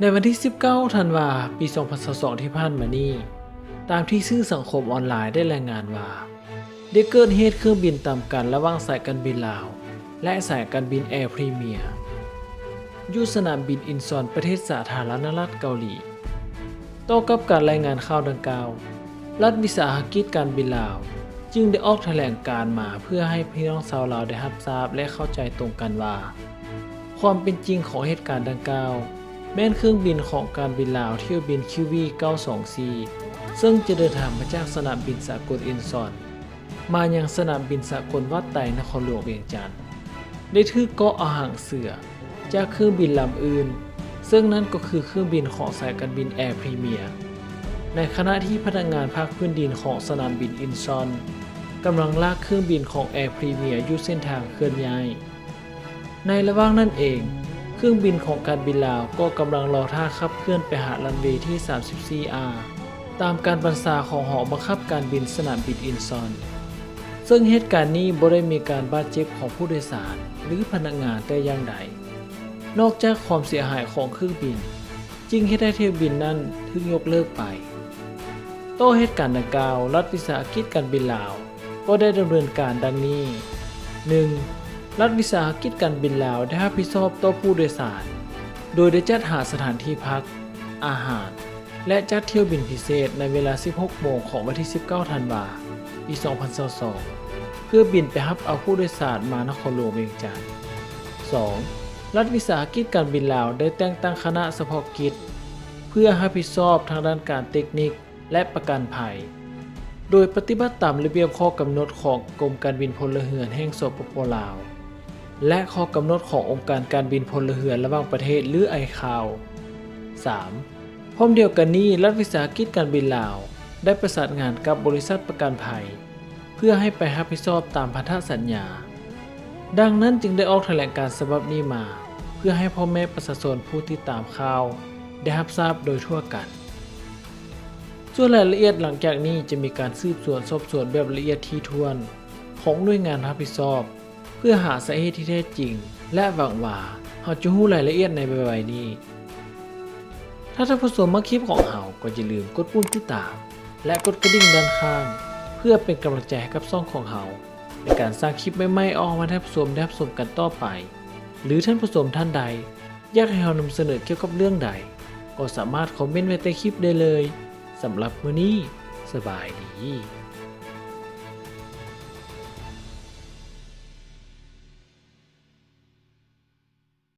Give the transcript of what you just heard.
ในวันที่ 19 ธันวาปี 2022 ที่ผ่านมานี้ ตามที่สื่อสังคมออนไลน์ได้รายงานว่า ได้เกิดเหตุเครื่องบินตามกันระหว่างสายการบินลาว และสายการบินแอร์พรีเมียร์ยู่สนามบินอินซอนประเทศสาธารณรัฐเกาหลีต่อกับการรายงานข่าวดังกล่าว รัฐวิสาหกิจการบินลาว จึงได้ออกแถลงการมาเพื่อให้พี่น้องชาวลาวได้รับทราบและเข้าใจตรงกันว่า ความเป็นจริงของเหตุการณ์ดังกล่าว แม่นเครื่องบินของการบินลาวเที่ยวบิน QV 924ซึ่งจะเดินทางมาจากสนามบินสากลอินซอน มายังสนามบินสากลวัดไตนครหลวงเวียงจันทร์ได้ถือเกาะอาหางเสือ จากเครื่องบินลำอื่น ซึ่งนั่นก็คือเครื่องบินของสายการบินแอร์พรีเมียร์ในขณะที่พนักงานภาคพื้นดินของสนามบินอินซอนกำลังลากเครื่องบินของแอร์พรีเมียร์ยู่เส้นทางเคลื่อนย้าย ในระหว่างนั้นเอง ครื่องบินของการบินลาวก็กำลังรอท่าขับเคลื่อนไปหารันเวย์ที่ 34R ตามการบัญชาของหอบังคับการบินสนามบินอินซอน ซึ่งเหตุการณ์นี้บ่ได้มีการบาดเจ็บของผู้โดยสาร หรือพนักงานแต่อย่างใด นอกจากความเสียหายของเครื่องบิน จึงให้ได้เที่ยวบินนั้นถึงยกเลิกไป โต้เหตุการณ์ดังกล่าว รัฐวิสาหกิจการบินลาว ก็ได้ดำเนินการดังนี้ 1. รัฐวิสาหกิจการบินลาวได้รับผิดชอบต่อผู้โดยสาร โดยได้จัดหาสถานที่พัก อาหาร และจัดเที่ยวบินพิเศษในเวลา 16 โมงของวันที่ 19 ธันวาคม ปี 2022 เพื่อบินไปรับเอาผู้โดยสารมานครหลวงเวียงจันทร์ 2. รัฐวิสาหกิจการบินลาวได้แต่งตั้งคณะเฉพาะกิจ เพื่อรับผิดชอบทางด้านการเทคนิคและประกันภัย โดยปฏิบัติตามระเบียบข้อกำหนดของกรมการบินพลเรือนแห่งสปปลาว และข้อกำหนดขององค์การการบินพลเรือนระหว่างประเทศหรือไอคาว 3. พร้อมเดียวกันนี้รัฐวิสาหกิจการบินลาว ได้ประสานงานกับบริษัทประกันภัย เพื่อให้ไปรับผิดชอบตามพันธสัญญา ดังนั้นจึงได้ออกแถลงการฉบับนี้มา เพื่อให้พ่อแม่ประชาชนผู้ที่ตามข่าว ได้รับทราบโดยทั่วกัน ส่วนรายละเอียดหลังจากนี้จะมีการสืบสวนสอบสวนแบบละเอียดที่ถ้วน ของหน่วยงานรับผิดชอบ พื่อหาสาเหตุที่แท้จริง และหวังว่าเราจะรู้รายละเอียดในใบๆนี้ ถ้าท่านผู้ชมมาคลิปของเราก็อย่าลืมกดปุ่มติดตาม และกดกระดิ่งด้านข้าง เพื่อเป็นกำลังใจให้กับช่องของเราในการสร้างคลิปใหม่ๆออกมาท่านผู้ชมได้รับชมกันต่อไป หรือท่านผู้ชมท่านใด อยากให้เรานำเสนอเกี่ยวกับเรื่องใด ก็สามารถคอมเมนต์ไว้ใต้คลิปได้เลยสำหรับมื้อนี้สบายดี